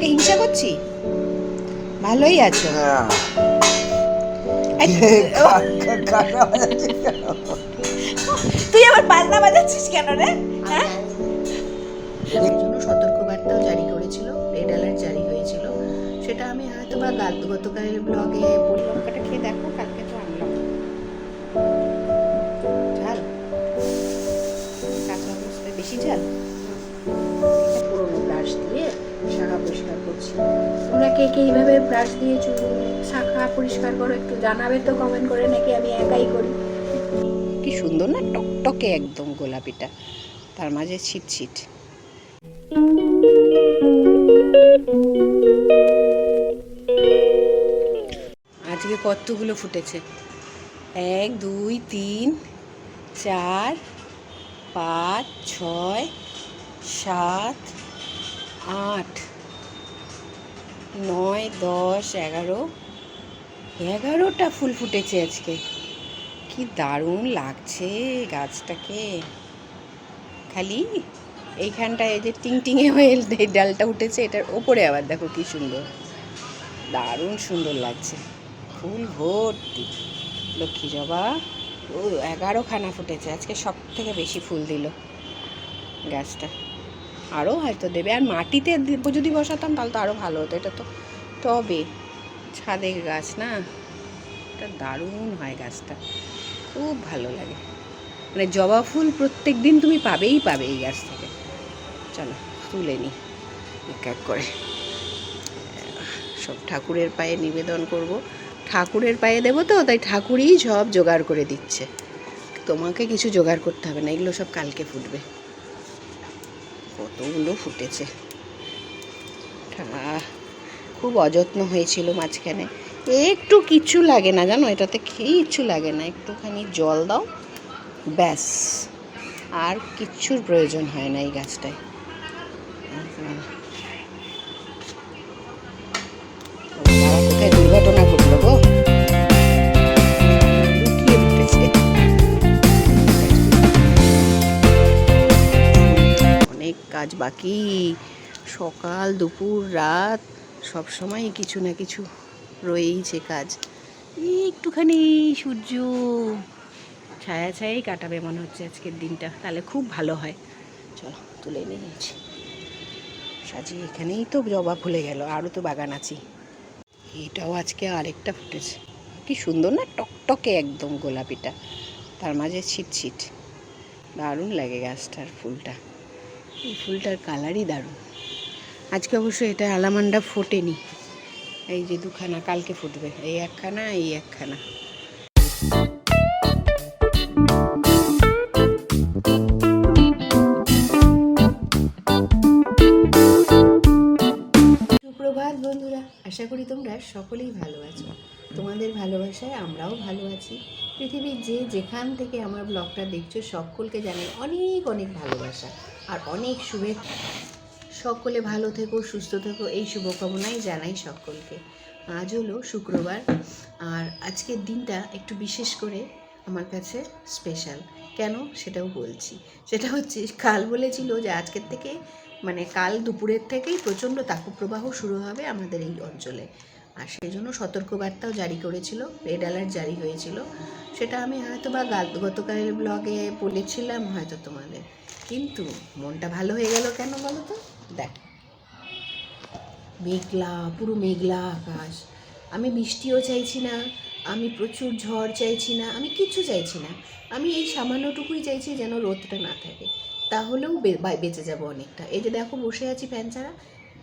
তোমাকে হিংসা করছি? ভালোই আছো। হ্যাঁ। তুই আবার বাজনা বাজাচ্ছিস কেন রে? হ্যাঁ? এর জন্য সতর্কবার্তাও জারি করেছিল রেড অ্যালার্ট জারি হয়েছিল। সেটা আমি হয়তো বা গাত- গতকালের ব্লগে পরিলঙ্কাটা খেয়ে দেখো কালকে তো আনলাম ঝাল? কাঁচা বেশি ঝাল? পুরোনো ব্রাশ দিয়ে কে কে এইভাবে ব্রাশ দিয়ে চুল, শাখা পরিষ্কার করো একটু জানাবে তো কমেন্ট করে নাকি আমি একাই করি? কি সুন্দর না টকটকে একদম গোলাপিটা, তার মাঝে ছিট ছিট। আজকে কতগুলো ফুটেছে? এক, দুই, তিন, চার, পাঁচ, ছয়, সাত, আট। নয়, দশ, এগারো। এগারোটা ফুল ফুটেছে আজকে। কি দারুণ লাগছে গাছটাকে। খালি এইখানটায় এই যে টিং টিঙে হয়ে এই ডালটা উঠেছে, এটার ওপরে আবার দেখো কি সুন্দর। দারুণ সুন্দর লাগছে। ফুল ভর্তি। লক্ষ্মী জবা। ও, এগারোখানা ফুটেছে। আজকে সব থেকে বেশি ফুল দিল গাছটা। আরও হয়তো দেবে। আর মাটিতে যদি বসাতাম তাহলে তো আরও ভালো হতো। এটা তো টবে ছাদের গাছ না? এটা দারুণ হয় গাছটা। খুব ভালো লাগে। মানে জবা ফুল প্রত্যেক দিন তুমি পাবেই পাবে এই গাছ থেকে। চলো, তুলে নিই এক এক করে। সব ঠাকুরের পায়ে নিবেদন করব। ঠাকুরের পায়ে দেবো তো, তাই ঠাকুরই সব জোগাড় করে দিচ্ছে। তোমাকে কিছু জোগাড় করতে হবে না, এগুলো সব কালকে ফুটবে। কতগুলো ফুটেছে। খুব অযত্ন হয়েছিল মাঝখানে। একটু কিচ্ছু লাগে না, জানো? এটাতে কিচ্ছু লাগে না। একটুখানি জল দাও, ব্যাস। আর কিচ্ছুর প্রয়োজন হয় না এই গাছটায়। কাজ বাকি, সকাল, দুপুর, রাত, সব সময় কিছু না কিছু রয়েইছে কাজ। একটুখানি সূর্য ছায়া ছায়াই কাটাবে মনে হচ্ছে আজকের দিনটা, তাহলে খুব ভালো হয়। চলো, তুলে নিয়েছি সাজিয়ে এখানেই তো জবা ফুলে গেল, আরও তো বাগান আছে এটাও আজকে আরেকটা ফুটেছে। কি সুন্দর না টকটকে একদম গোলাপিটা, তার মাঝে ছিট ছিট। দারুণ লাগে গাছটার ফুলটা। এই ফুলটার কালারই দারুণ। আজকে অবশ্য এটা আলামান্ডা ফোটেনি। এই যে দুখানা, কালকে ফুটবে। এই একখানা এই একখানা। সুপ্রভাত বন্ধুরা, আশা করি তোমরা সকলেই ভালো আছো। তোমাদের ভালোবাসায় আমরাও ভালো আছি। পৃথিবীর যে যেখান থেকে আমার ব্লগটা দেখছ, সকলকে জানাই অনেক অনেক ভালোবাসা আর অনেক শুভেচ্ছা। সকলে ভালো থেকো, সুস্থ থেকো, এই শুভকামনাই জানাই সকলকে। আজ হলো শুক্রবার আর আজকের দিনটা একটু বিশেষ করে আমার কাছে স্পেশাল কেন? সেটাও বলছি। সেটা হচ্ছে, কাল বলেছিল যে আজকের থেকে মানে কাল দুপুরের থেকেই প্রচণ্ড তাপপ্রবাহ শুরু হবে আমাদের এই অঞ্চলে। আর সেই জন্য সতর্কবার্তাও জারি করেছিল, রেড অ্যালার্ট জারি হয়েছিল। সেটা আমি হয়তো বা গতকালের ব্লগে বলেছিলাম হয়তো তোমাদের। কিন্তু মনটা ভালো হয়ে গেল কেন বলো তো? দেখ। মেঘলা, পুরো মেঘলা আকাশ। আমি বৃষ্টিও চাইছি না, আমি প্রচুর ঝড় চাইছি না, আমি কিচ্ছু চাইছি না। আমি এই সামান্যটুকুই চাইছি যেন রোদটা না থাকে। তাহলেও বেঁচে যাব অনেকটা। এই যে দেখো বসে আছি ফ্যান ছাড়া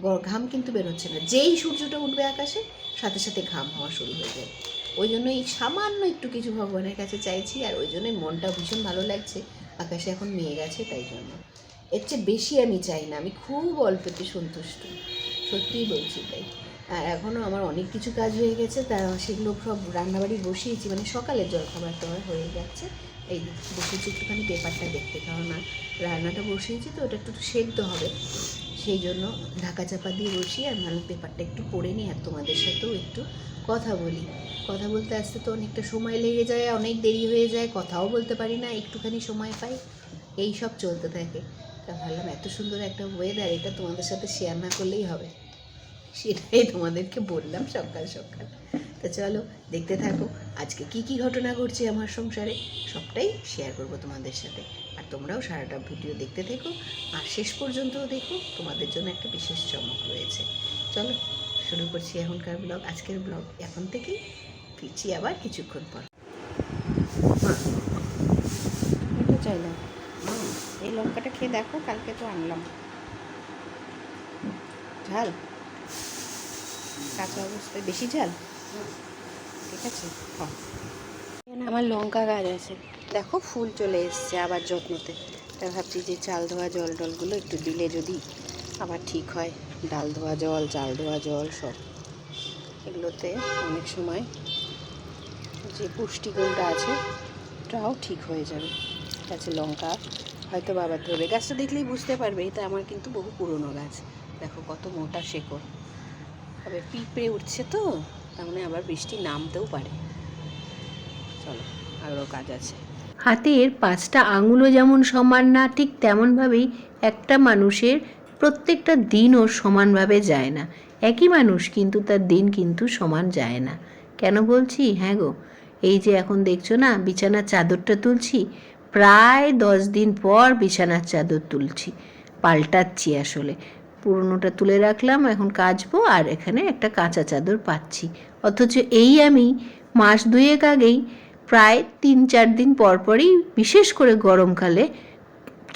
ঘাম কিন্তু বেরোচ্ছে না। যেই সূর্যটা উঠবে আকাশে, সাথে সাথে ঘাম হওয়া শুরু হয়ে যায়। ওই জন্যই সামান্য একটু কিছু ভগবানের কাছে চাইছি, আর ওই জন্যই মনটা ভীষণ ভালো লাগছে। আকাশে এখন মেয়ে গেছে তাই জন্য। এর চেয়ে বেশি আমি চাই না, আমি খুব অল্পতে সন্তুষ্ট। সত্যিই বলছি তাই। আর এখনও আমার অনেক কিছু কাজ হয়ে গেছে, তা সেগুলো সব রান্নাবাড়ি বসিয়েছি মানে সকালের জলখাবার টাবার হয়ে যাচ্ছে। এই বসেছি একটুখানি পেপারটা দেখতে কারণ রান্নাটা বসিয়েছি তো, ওটা একটু সেদ্ধ হবে। সেই জন্য ঢাকা চাপা দিয়ে বসি আর মানে পেপারটা একটু পড়ে নিই আর তোমাদের সাথেও একটু কথা বলি। কথা বলতে আসতে তো অনেকটা সময় লেগে যায়, অনেক দেরি হয়ে যায়, কথাও বলতে পারি না, একটুখানি সময় পাই, এই সব চলতে থাকে। তা ভাবলাম এত সুন্দর একটা ওয়েদার এটা তোমাদের সাথে শেয়ার না করলেই হবে। সেটাই তোমাদেরকে বললাম সকাল সকাল। তো চলো, দেখতে থাকো, আজকে কি কি ঘটনা ঘটছে আমার সংসারে, সবটাই শেয়ার করব তোমাদের সাথে। তোমরাও সারাটা ভিডিও দেখতে থেকো আর শেষ পর্যন্তও দেখো তোমাদের জন্য একটা বিশেষ চমক রয়েছে। চলো শুরু করছি এখনকার ব্লগ আজকের ব্লগ। এখন থেকেই ফিরছি আবার কিছুক্ষণ পর। এটা চাইলাম। এই লঙ্কাটা খেয়ে দেখো কালকে তো আনলাম। ঝাল? কাঁচা অবস্থায়। বেশি ঝাল? ঠিক আছে আমার লঙ্কা গাছ আছে। দেখো ফুল চলে এসছে আবার যত্নতে। তা ভাবছি যে চাল ধোয়া জল টলগুলো একটু দিলে যদি আবার ঠিক হয়। ডাল ধোয়া জল, চাল ধোয়া জল সব। এগুলোতে অনেক সময় যে পুষ্টিগুণটা আছে, ওটাও ঠিক হয়ে যাবে। গাছে লঙ্কা হয়তো বাবা ধরবে। গাছটা দেখলেই বুঝতে পারবে, এটা আমার কিন্তু বহু পুরনো গাছ। দেখো কত মোটা শেকড়। তবে পিঁপড়ে উঠছে তো, তার মানে আবার বৃষ্টি নামতেও পারে। চলো আরও কাজ আছে। হাতের পাঁচটা আঙুলও যেমন সমান না, ঠিক তেমনভাবেই একটা মানুষের প্রত্যেকটা দিনও সমানভাবে যায় না। একই মানুষ কিন্তু তার দিন কিন্তু সমান যায় না। কেন বলছি? হ্যাঁ গো, এই যে এখন দেখছ না, বিছানার চাদরটা তুলছি, প্রায় দশ দিন পর বিছানার চাদর তুলছি, পাল্টাচ্ছি আসলে। পুরনোটা তুলে রাখলাম, এখন কাচবো আর এখানে একটা কাঁচা চাদর পাচ্ছি। অথচ এই আমি মাস দুয়েক আগেই প্রায় তিন, চার দিন পর পরই বিশেষ করে গরমকালে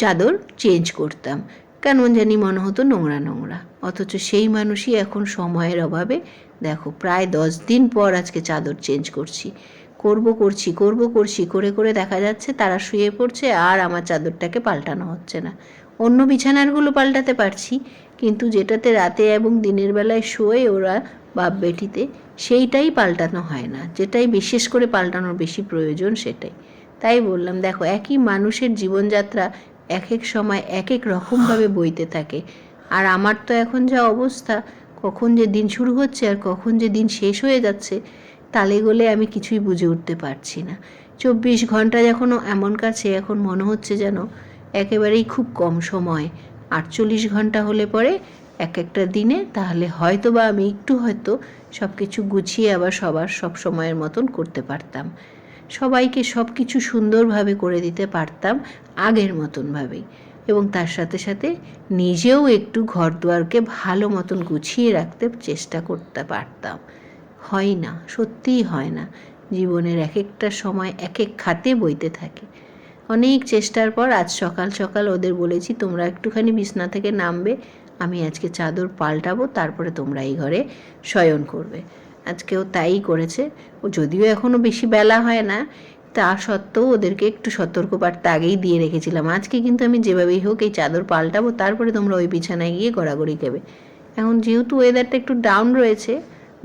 চাদর চেঞ্জ করতাম। কেমন জানি মনে হতো নোংরা নোংরা। অথচ সেই মানুষই এখন সময়ের অভাবে, দেখো, প্রায় দশ দিন পর আজকে চাদর চেঞ্জ করছি। করব করছি করব, করছি, করে করে দেখা যাচ্ছে তারা শুয়ে পড়ছে আর আমার চাদরটাকে পাল্টানো হচ্ছে না। অন্য বিছানারগুলো পাল্টাতে পারছি, কিন্তু যেটাতে রাতে এবং দিনের বেলায় শোয়ে ওরা বাপ বেটিতে সেইটাই পাল্টানো হয় না। যেটাই বিশেষ করে পাল্টানোর বেশি প্রয়োজন, সেটাই। তাই বললাম, দেখো, একই মানুষের জীবনযাত্রা এক এক সময় এক এক রকমভাবে বইতে থাকে। আর আমার তো এখন যা অবস্থা, কখন যে দিন শুরু হচ্ছে আর কখন যে দিন শেষ হয়ে যাচ্ছে, তালে গলে আমি কিছুই বুঝে উঠতে পারছি না। চব্বিশ ঘণ্টা যখন এমন কাছে, এখন মনে হচ্ছে যেন একেবারেই খুব কম সময়। আটচল্লিশ ঘণ্টা হলে পরে এক একটা দিনে, তাহলে হয়তো বা আমি একটু হয়তো সব কিছু গুছিয়ে আবার সবার সব সময়ের মতন করতে পারতাম। সবাইকে সব কিছু সুন্দরভাবে করে দিতে পারতাম আগের মতনভাবেই। এবং তার সাথে সাথে নিজেও একটু ঘর দুয়ারকে ভালো মতন গুছিয়ে রাখতে চেষ্টা করতে পারতাম। হয় না, সত্যিই হয় না। জীবনের এক একটা সময় এক এক খাতে বইতে থাকে। অনেক চেষ্টার পর আজ সকাল সকাল ওদের বলেছি, তোমরা একটুখানি বিছনা থেকে নামবে আমি আজকে চাদর পাল্টাবো, তারপরে তোমরা এই ঘরে শয়ন করবে। আজকেও তাই করেছে। ও যদিও এখনও বেশি বেলা হয় না, তা সত্ত্বেও ওদেরকে একটু সতর্ক সতর্কবার্তা আগেই দিয়ে রেখেছিলাম। আজকে কিন্তু আমি যেভাবেই হোক এই চাদর পাল্টাবো, তারপরে তোমরা ওই বিছানায় গিয়ে গড়াগড়ি খাবে এখন যেহেতু ওয়েদারটা একটু ডাউন রয়েছে,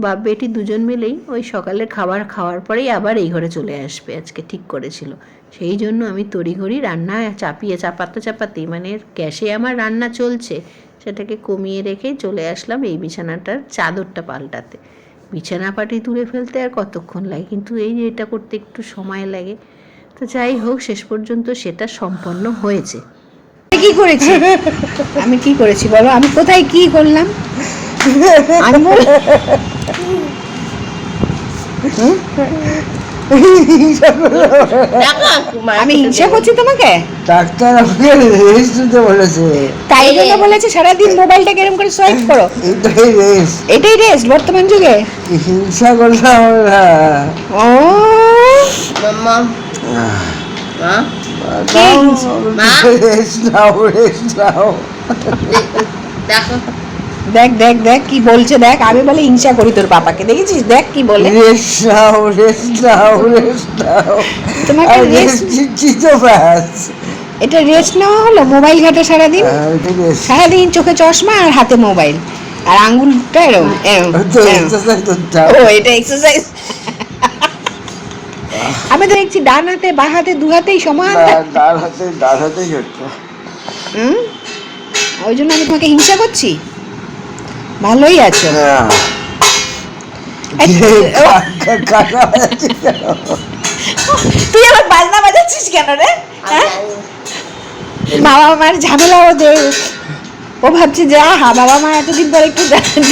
বাপ বেটি দুজন মিলেই ওই সকালের খাবার খাওয়ার পরেই আবার এই ঘরে চলে আসবে, আজকে ঠিক করেছিল। সেই জন্য আমি তড়িঘড়ি রান্না চাপিয়ে, চাপাতে, চাপাতেই মানে গ্যাসে আমার রান্না চলছে সেটাকে কমিয়ে রেখে চলে আসলাম এই বিছানাটার চাদরটা পাল্টাতে। বিছানা পাটি তুলে ফেলতে আর কতক্ষণ লাগে? কিন্তু এই যে এটা করতে একটু সময় লাগে। তো যাই হোক শেষ পর্যন্ত সেটা সম্পন্ন হয়েছে। কি করেছি? আমি কি করেছি বলো? আমি কোথায় কি করলাম? আমি? আমি হিংসা করছি তোমাকে? ডাক্তার আমাকে রেস্ট নিতে বলেছে। তাই জন্য বলেছে সারাদিন মোবাইলটাকে এরকম করে সোয়াইপ করো। এটাই রেস্ট এটাই রেস্ট বর্তমান যুগে। হিংসা করলাম ও। রেস্ট নাও রেস্ট নাও দেখ। দেখ দেখ দেখ কি বলছে দেখ। আমি বলে হিংসা করি তোর বাবাকে দেখেছিস? দেখ কি বলে। রেস্ট নাও রেস্ট নাও রেস্ট নাও। তোমাকে রেস্ট দিচ্ছি তো ব্যাস। এটা রেস্ট নেওয়া হলো? মোবাইল ঘাটে সারাদিন? হ্যাঁ, সারাদিন চোখে চশমা আর হাতে মোবাইল। আর আঙ্গুলটা এরম এরম। ও এটা এক্সারসাইজ আমি তো দেখছি ডান হাতে বা হাতে দু হাতেই সমান। ডান- হাতে ডান হাতেই হচ্ছে হুম? ওই জন্য আমি তোমাকে হিংসা করছি? ভালোই আছো। হ্যাঁ? তুই আবার বাজনা বাজাচ্ছিস কেন রে? হ্যাঁ? বাবা মার ঝামেলা ওদের ও ভাবছে যে হা বাবা মা এতদিন পর একটু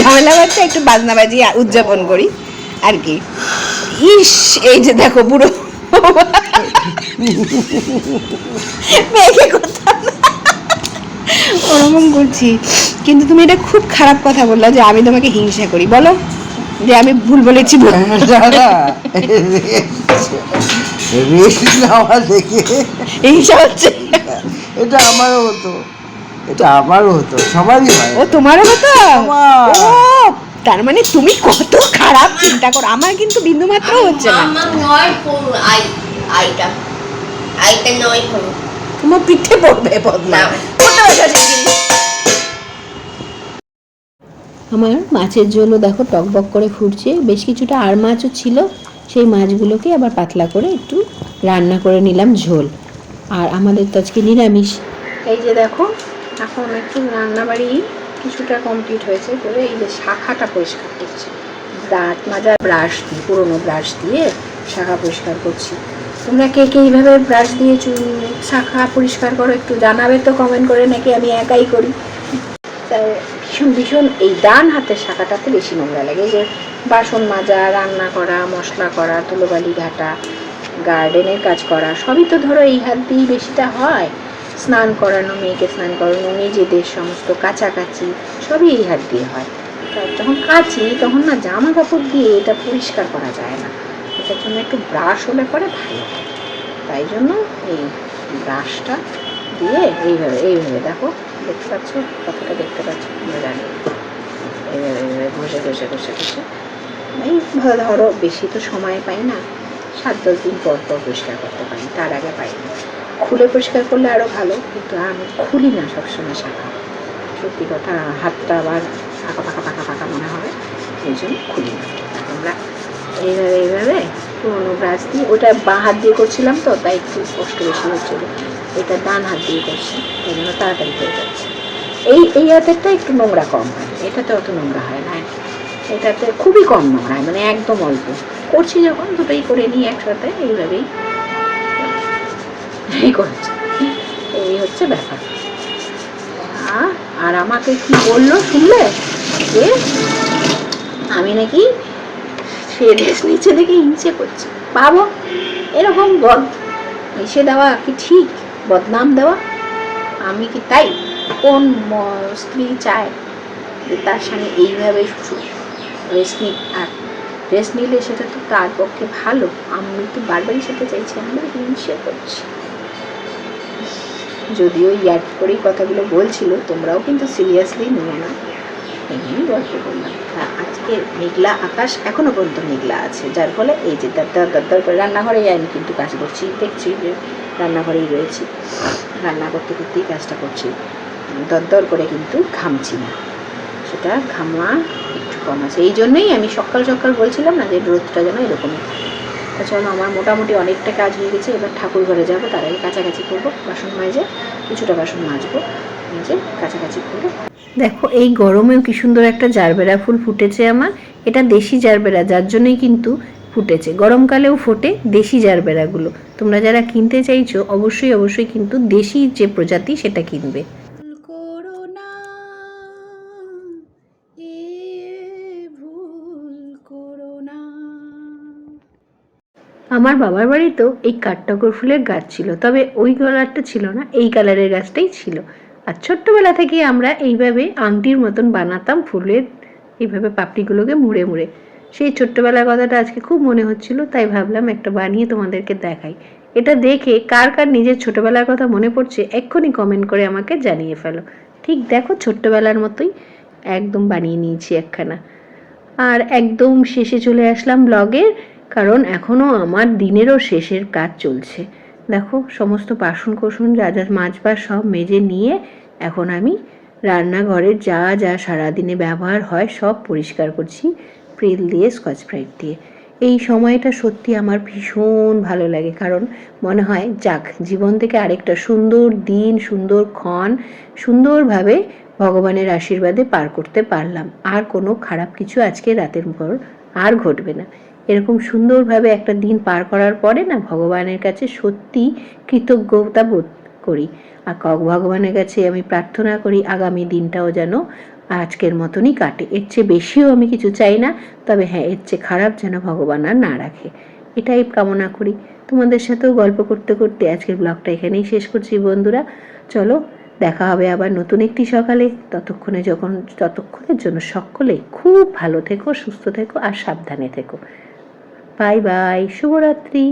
ঝামেলা বাজছে একটু বাজনা বাজিয়ে উদযাপন করি। আর কি। ইস এই যে দেখো পুরো। মেয়েকে কোথাও করছি কিন্তু তুমি এটা খুব খারাপ কথা বললা যে আমি তোমাকে হিংসা করি বলো? যে আমি ভুল বলেছি ভুল দাদা দেখে। হিংসা হচ্ছে। এটা আমারও হতো। এটা আমারও হতো। সবারই হয়। ও তোমারও হতো? ও তার মানে তুমি কত খারাপ চিন্তা করো। আমার কিন্তু বিন্দু মাত্র হচ্ছে না। আমার নয় আই আইটা। আইটা নয় তোমার পিঠে পড়বে বদনাম আমার মাছের ঝোলও দেখো টকবক করে ফুটছে বেশ কিছুটা আর মাছও ছিল সেই মাছগুলোকে আবার পাতলা করে একটু রান্না করে নিলাম ঝোল। আর আমাদের তো আজকে নিরামিষ। এই যে দেখো এখন একটু রান্নাবাড়ি কিছুটা কমপ্লিট হয়েছে করে এই যে শাখাটা পরিষ্কার করছি। দাঁত মাজা ব্রাশ দিয়ে পুরোনো ব্রাশ দিয়ে শাখা পরিষ্কার করছি। তোমরা কে কে এইভাবে ব্রাশ দিয়ে চুল, শাখা পরিষ্কার করো একটু জানাবে তো কমেন্ট করে, নাকি আমি একাই করি? ভীষণ ভীষণ এই ডান হাতের শাখাটাতে বেশি নোংরা লাগে যে বাসন মাজা, রান্না করা, মশলা করা, তুলোবালি ঘাটা গার্ডেনের কাজ করা, সবই তো ধরো এই হাত দিয়েই বেশিটা হয়। স্নান করানো, মেয়েকে স্নান করানো, নিজেদের সমস্ত কাচাকাচি সবই এই হাত দিয়ে হয়। যখন কাচি, তখন না জামা কাপড় দিয়ে এটা পরিষ্কার করা যায় না। এটার জন্য একটু ব্রাশ হলে পরে ভালো হয়। তাই জন্য এই ব্রাশটা দিয়ে এইভাবে এইভাবে দেখো, দেখতে পাচ্ছ? কতটা দেখতে পাচ্ছ? আমরা জানি। এইভাবে এইভাবে ঘষে ঘষে ঘষে ঘষে। এই ধরো বেশি তো সময় পাই না। সাত, দশ দিন পর পর পরিষ্কার করতে পারি। তার আগে পাই না। খুলে পরিষ্কার করলে আরও ভালো, কিন্তু আমি খুলি না সবসময় শাখা। সত্যি কথা, হাতটা আবার ফাঁকা ফাঁকা ফাঁকা ফাঁকা মনে হবে এই জন্য খুলি না। আমরা এইভাবে এইভাবে? পুরোনো ব্রাশ দিয়ে ওটা বাঁ হাত দিয়ে করছিলাম তো, তাই একটু কষ্ট বেশি হচ্ছিল এটা ডান হাত দিয়ে করছি এই জন্য তাড়াতাড়ি হয়ে যাচ্ছে। এই এই হাতেরটা একটু নোংরা কম হয়, এটাতে অত নোংরা হয় না। এটাতে খুবই কম নোংরা হয় মানে একদম অল্প। করছি যখন, দুটোই করে নিই একসাথে, এইভাবেই। এই করেছি। এই হচ্ছে ব্যাপার। আর আমাকে কি বলল শুনলে? যে আমি নাকি রেস নিচে দেখে হিংসে করছে। পাবো এরকম বদ এসে দেওয়া কি ঠিক? বদনাম দেওয়া? আমি কি তাই? কোন স্ত্রী চায় যে তার স্বামী এইভাবে রেস্ট নিক, আর রেস্ট নিলে সেটা তো তার পক্ষে ভালো? আমি তো বারবারই সেটা চাইছি আমরা হিংসে করছি। যদিও ইয়াদ করেই কথাগুলো বলছিল, তোমরাও কিন্তু সিরিয়াসলি নিও না। এমনি গল্প করলাম। আজকে মেঘলা আকাশ এখনও পর্যন্ত মেঘলা আছে, যার ফলে এই যে দাদ্দার দাদ্দার করে রান্নাঘরেই আমি কিন্তু কাজ করছি, দেখছি যে রান্নাঘরেই রয়েছি, রান্না করতে করতেই কাজটা করছি। দরদর করে কিন্তু ঘামছি না, সেটা ঘামা একটু কম আছে। এই জন্যই আমি সকাল সকাল বলছিলাম না যে রোদটা যেন এরকমই থাকে। চলো, আমার মোটামুটি অনেকটা কাজ হয়ে গেছে, এবার ঠাকুর ঘরে যাব, তার আগে কাছাকাছি করব, বাসন মাজে কিছুটা বাসন মাজবো, মেজে কাছাকাছি করব। দেখো এই গরমেও কি সুন্দর একটা জারবেরা ফুল ফুটেছে আমার। এটা দেশি জারবেরা যার জন্যই কিন্তু ফুটেছে। গরমকালেও ফোটে দেশি জারবেরাগুলো। তোমরা যারা কিনতে চাইছো অবশ্যই অবশ্যই কিন্তু দেশি যে প্রজাতি সেটা কিনবে। আমার বাবার বাড়িতেও এই কাঠটগর ফুলের গাছ ছিল তবে ওই কালারটা ছিল না এই কালারের গাছটাই ছিল। আর ছোট্টবেলা থেকে আমরা এইভাবে আংটির মতন বানাতাম ফুলের, এইভাবে পাপড়িগুলোকে মুড়ে মুড়ে। সেই ছোট্টবেলার কথাটা আজকে খুব মনে হচ্ছিল, তাই ভাবলাম একটা বানিয়ে তোমাদেরকে দেখাই। এটা দেখে কার কার নিজের ছোটবেলার কথা মনে পড়ছে, এক্ষুনি কমেন্ট করে আমাকে জানিয়ে ফেলো। ঠিক দেখো, ছোট্টবেলার মতোই একদম বানিয়ে নিয়েছি একখানা। আর একদম শেষে চলে আসলাম ব্লগের কারণ এখনও আমার দিনেরও শেষের কাজ চলছে। দেখো, সমস্ত বাসন কোসন, যা যা মাজবার সব মেজে নিয়ে এখন আমি রান্নাঘরের যা যা সারাদিনে ব্যবহার হয় সব পরিষ্কার করছি প্রিল দিয়ে, স্কচ ব্রাইট দিয়ে। এই সময়টা সত্যি আমার ভীষণ ভালো লাগে, কারণ মনে হয়, যাক, জীবন থেকে আরেকটা সুন্দর দিন, সুন্দর ক্ষণ, সুন্দরভাবে ভগবানের আশীর্বাদে পার করতে পারলাম। আর কোনো খারাপ কিছু আজকে রাতের পর আর ঘটবে না। সুন্দরভাবে একটা দিন পার করার পরে না ভগবানের কাছে সত্যি কৃতজ্ঞতা বোধ করি। আর কক ভগবানের কাছে আমি প্রার্থনা করি আগামী দিনটাও যেন আজকের মতনই কাটে। এর চেয়ে বেশিও আমি কিছু চাই না, তবে হ্যাঁ এর চেয়ে খারাপ যেন ভগবান আর না রাখে। এটাই কামনা করি। তোমাদের সাথেও গল্প করতে করতে আজকের ব্লগটা এখানেই শেষ করছি বন্ধুরা। চলো, দেখা হবে আবার নতুন একটি সকালে। ততক্ষণে যখন, ততক্ষণের জন্য সকলে খুব ভালো থেকো, সুস্থ থেকো আর সাবধানে থেকো। বাই বাই শুভরাত্রি